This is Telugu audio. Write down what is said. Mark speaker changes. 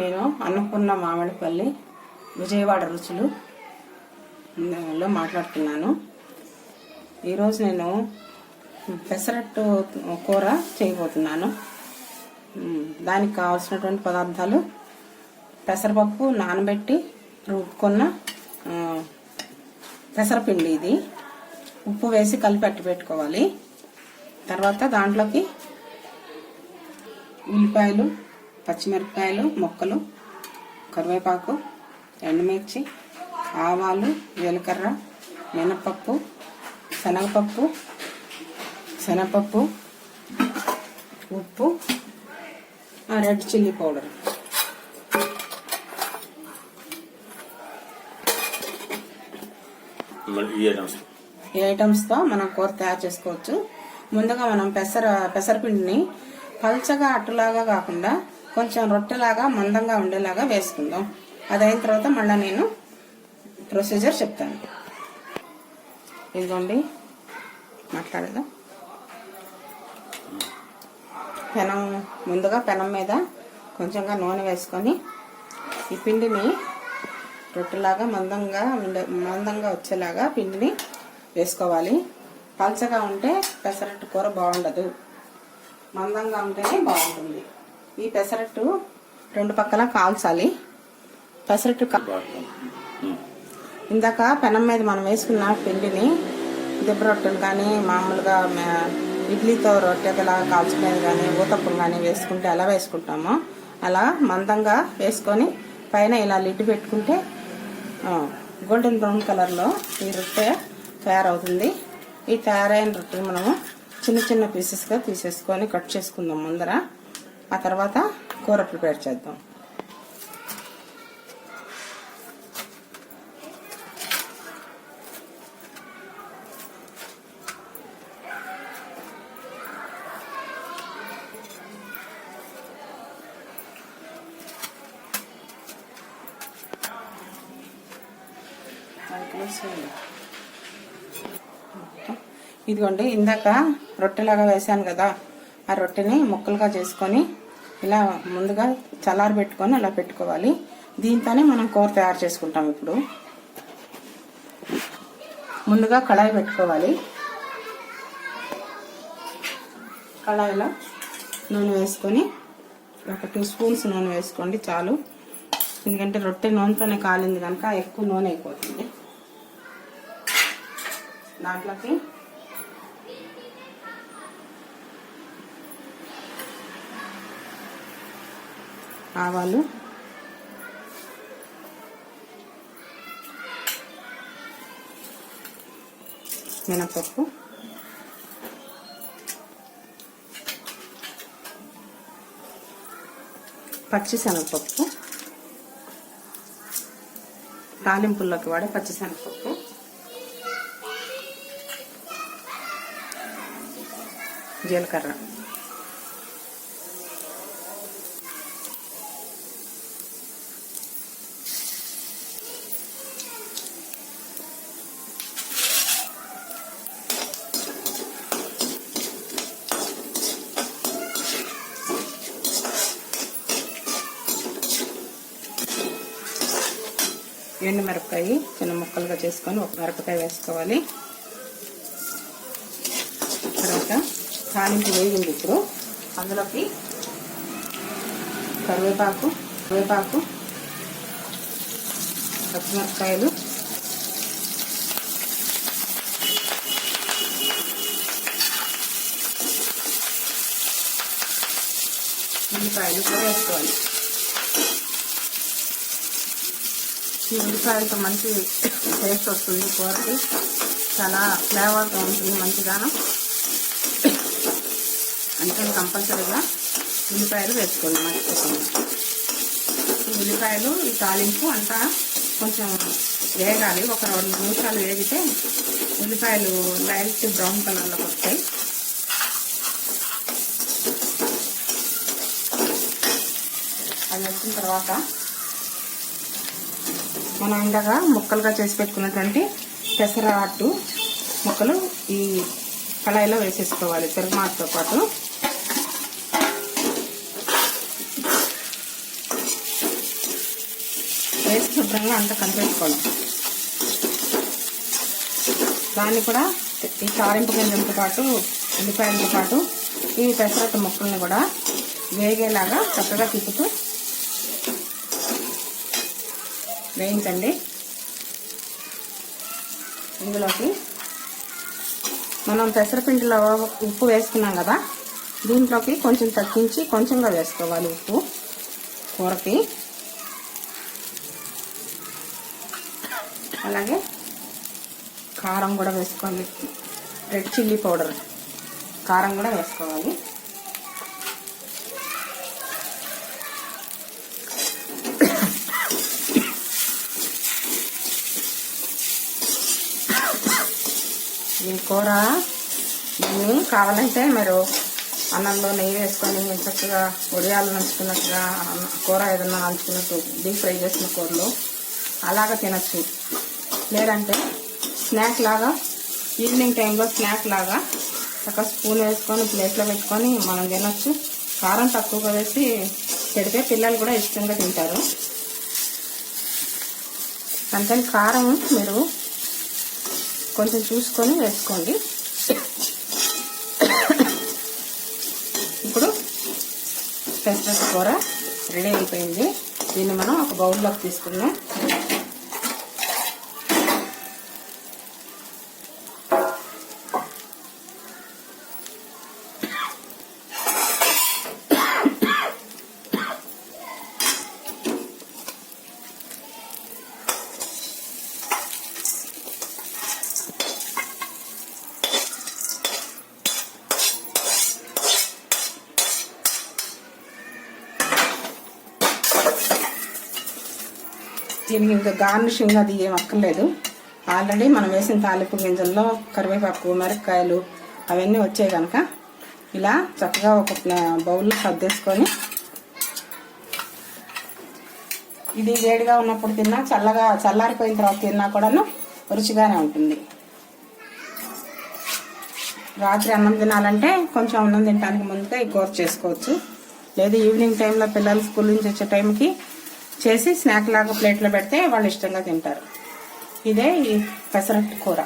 Speaker 1: నేను అన్నపూర్ణ మామిడిపల్లి విజయవాడ రుచులు లో మాట్లాడుతున్నాను. ఈరోజు నేను పెసరట్టు కూర చేయబోతున్నాను. దానికి కావాల్సినటువంటి పదార్థాలు పెసరపప్పు నానబెట్టి రుబ్బుకున్న పెసరపిండి ఇది. ఉప్పు వేసి కలిపెట్టి పెట్టుకోవాలి. తర్వాత దాంట్లోకి ఉల్లిపాయలు పచ్చిమిరపకాయలు ముక్కలు కరివేపాకు ఎండుమిర్చి ఆవాలు జీలకర్ర మినపప్పు శనగపప్పు శనగపప్పు ఉప్పు రెడ్ చిల్లీ పౌడర్.
Speaker 2: మళ్ళీ ఈ ఐటమ్స్.
Speaker 1: ఈ ఐటమ్స్తో మనం కూర తయారు చేసుకోవచ్చు. ముందుగా మనం పెసర పెసరపిండిని పల్చగా అట్టులాగా కాకుండా కొంచెం రొట్టెలాగా మందంగా ఉండేలాగా వేసుకుందాం. అది అయిన తర్వాత మళ్ళీ నేను ప్రొసీజర్ చెప్తాను. ఇదిగోండి మాట్లాడదాం పెనం ముందుగా పెనం మీద కొంచెంగా నూనె వేసుకొని ఈ పిండిని రొట్టెలాగా మందంగా ఉండే మందంగా వచ్చేలాగా పిండిని వేసుకోవాలి. పలచగా ఉంటే పెసరట్టు కూర బాగుండదు. మందంగా ఉంటేనే బాగుంటుంది. ఈ పెసరట్టు రెండు పక్కల కాల్చాలి. పెసరట్టు ఇందాక పెనం మీద మనం వేసుకున్న పిండిని దిబ్బ రొట్టెలు కానీ మామూలుగా ఇడ్లీతో రొట్టెలా కాల్చుకునేది కానీ ఊతప్పులు కానీ వేసుకుంటే ఎలా వేసుకుంటామో అలా మందంగా వేసుకొని పైన ఇలా లిడ్ పెట్టుకుంటే గోల్డెన్ బ్రౌన్ కలర్లో ఈ రొట్టె తయారవుతుంది. ఈ తయారైన రొట్టె మనము చిన్న చిన్న పీసెస్గా తీసేసుకొని కట్ చేసుకుందాం ముందర. ఆ తర్వాత కూర ప్రిపేర్ చేద్దాం. ఇదిగోండి ఇందాక రొట్టెలాగా వేసాను కదా ఆ రొట్టెని ముక్కలుగా చేసుకొని ఇలా ముందుగా చల్లారి పెట్టుకొని అలా పెట్టుకోవాలి. దీంతోనే మనం కూర తయారు చేసుకుంటాం ఇప్పుడు. ముందుగా కళాయి పెట్టుకోవాలి. కళాయిలో నూనె వేసుకొని ఒక టూ స్పూన్స్ నూనె వేసుకోండి చాలు. ఎందుకంటే రొట్టె నూనెతోనే కాలింది కనుక ఎక్కువ నూనె అయిపోతుంది. దాంట్లోకి ఆవాలు. మినపప్పు. పచ్చిశనగపప్పు. తాలింపుల్లోకి వాడే పచ్చిశనగపప్పు. జీలకర్ర. ఎండు మిరపకాయ చిన్న ముక్కలుగా చేసుకొని ఒక మిరపకాయ వేసుకోవాలి. తర్వాత తాలింపు వేగింది ఇప్పుడు. అందులోకి కరివేపాకు కరివేపాకు పచ్చిమిరపకాయలు. ఉల్లిపాయలు కూడా వేసుకోవాలి. ఈ ఉల్లిపాయలతో మంచి టేస్ట్ వస్తుంది కూరకి. చాలా ఫ్లేవర్గా ఉంటుంది మంచిగాను అంటే కంపల్సరీగా ఉల్లిపాయలు వేసుకోండి మర్చిపోకుండా ఉల్లిపాయలు ఈ తాలింపు అంతా కొంచెం వేగాలి. ఒక రెండు నిమిషాలు వేగితే ఉల్లిపాయలు లైట్ బ్రౌన్ కలర్లోకి వస్తాయి. అది వచ్చిన తర్వాత మనం ఇందాక ముక్కలుగా చేసి పెట్టుకున్నటువంటి పెసరట్టు ముక్కలు ఈ కళాయిలో వేసేసుకోవాలి తిరగమాతతో పాటు. వేసి శుభ్రంగా అంతా కలిపేసుకోవాలి. దాన్ని కూడా ఈ తారింపు గింజలతో పాటు ఉల్లిపాయలతో పాటు ఈ పెసరట్టు ముక్కల్ని కూడా వేగేలాగా చక్కగా తిప్పుతూ వేయించండి. ఇందులోకి మనం పెసరపిండిలో ఉప్పు వేసుకున్నాం కదా దీంట్లోకి కొంచెం తగ్గించి కొంచెంగా వేసుకోవాలి ఉప్పు కూరకి. అలాగే కారం కూడా వేసుకోవాలి రెడ్ చిల్లీ పౌడర్ కారం కూడా వేసుకోవాలి. ఈ కూర దీన్ని కావాలంటే మీరు అన్నంలో నెయ్యి వేసుకొని చక్కగా ఉడియాలు నంచుకున్నట్టుగా కూర ఏదన్నా నంచుకున్నట్టు డీప్ ఫ్రై చేసిన కూరలు అలాగ తినచ్చు. లేదంటే స్నాక్ లాగా ఈవినింగ్ టైంలో స్నాక్ లాగా ఒక స్పూన్ వేసుకొని ప్లేట్లో పెట్టుకొని మనం తినచ్చు. కారం తక్కువగా వేసి పెడితే పిల్లలు కూడా ఇష్టంగా తింటారు. అంతే కారం మీరు కొంచెం చూసుకొని వేసుకోండి. ఇప్పుడు పెసరట్ కూర రెడీ అయిపోయింది. దీన్ని మనం ఒక బౌల్లోకి తీసుకున్నాం దీనికి ఇంకా గార్నిషింగ్ అది ఏం అక్కర్లేదు. ఆల్రెడీ మనం వేసిన తాలింపు గింజల్లో కరివేపాకు మిరపకాయలు అవన్నీ వచ్చాయి కనుక ఇలా చక్కగా ఒక బౌల్లో సర్దేసుకొని ఇది వేడిగా ఉన్నప్పుడు తిన్నా చల్లగా చల్లారిపోయిన తర్వాత తిన్నా కూడాను రుచిగానే ఉంటుంది. రాత్రి అన్నం తినాలంటే కొంచెం అన్నం తినడానికి ముందుగా ఈ కూర చేసుకోవచ్చు. లేదు ఈవినింగ్ టైంలో పిల్లలు స్కూల్ నుంచి వచ్చే టైంకి చేసి స్నాక్ లాగా ప్లేట్లో పెడితే వాళ్ళు ఇష్టంగా తింటారు. ఇదే ఈ పెసరట్టు కూర.